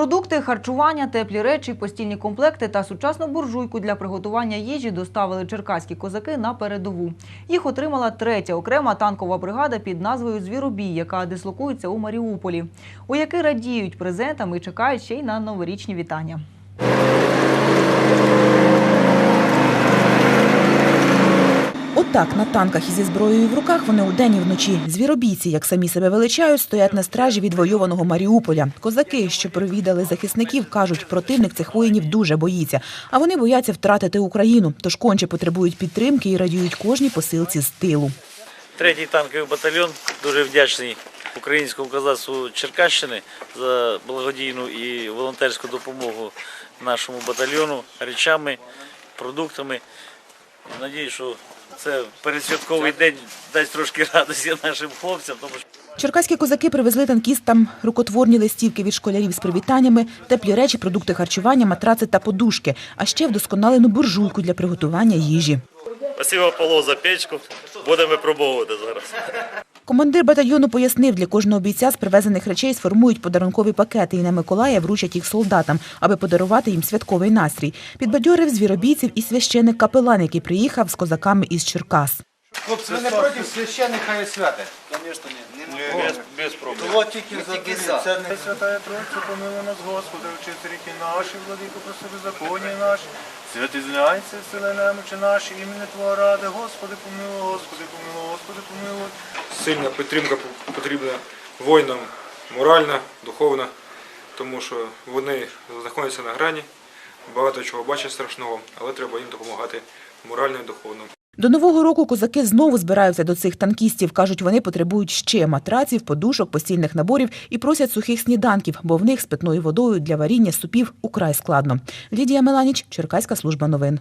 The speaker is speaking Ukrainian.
Продукти, харчування, теплі речі, постільні комплекти та сучасну буржуйку для приготування їжі доставили черкаські козаки на передову. Їх отримала третя окрема танкова бригада під назвою Звіробій, яка дислокується у Маріуполі. У який радіють презентами і чекають ще й на новорічні вітання. Отак на танках і зі зброєю в руках вони удень і вночі. Звіробійці, як самі себе величають, стоять на стражі відвойованого Маріуполя. Козаки, що провідали захисників, кажуть, противник цих воїнів дуже боїться. А вони бояться втратити Україну, тож конче потребують підтримки і радіють кожній посилці з тилу. Третій танковий батальйон дуже вдячний українському козацтву Черкащини за благодійну і волонтерську допомогу нашому батальйону речами, продуктами. Надію, що це передсвятковий день дасть трошки радості нашим хлопцям, тому що Черкаські козаки привезли танкістам рукотворні листівки від школярів з привітаннями, теплі речі, продукти харчування, матраци та подушки, а ще вдосконалену буржуйку для приготування їжі. Спасибо, Павло, за печку. Будемо випробовувати зараз. Командир батальйону пояснив, для кожного бійця з привезених речей сформують подарункові пакети і на Миколая вручать їх солдатам, аби подарувати їм святковий настрій. Підбадьорив звіробійців і священик капелан, який приїхав з козаками із Черкас. Хлопці, ви не проти священника і святи? Звісно, ні. Без, без проблем. Було тільки за це не Тройця, помилуй нас, Господи, вчити ріки наші, владико, проси беззаконня наші. Святи зняйся, сили немочі наші, імені Твого ради, Господи, помилуй, Господи, помилуй, Господи, помилуй. сильна підтримка потрібна воїнам моральна, духовна, тому що вони знаходяться на грані, багато чого бачать страшного, але треба їм допомагати морально і духовно. До нового року козаки знову збираються до цих танкістів. Кажуть, вони потребують ще матраців, подушок, постільних наборів і просять сухих сніданків, бо в них з питною водою для варіння супів украй складно. Лідія Меланіч, Черкаська служба новин.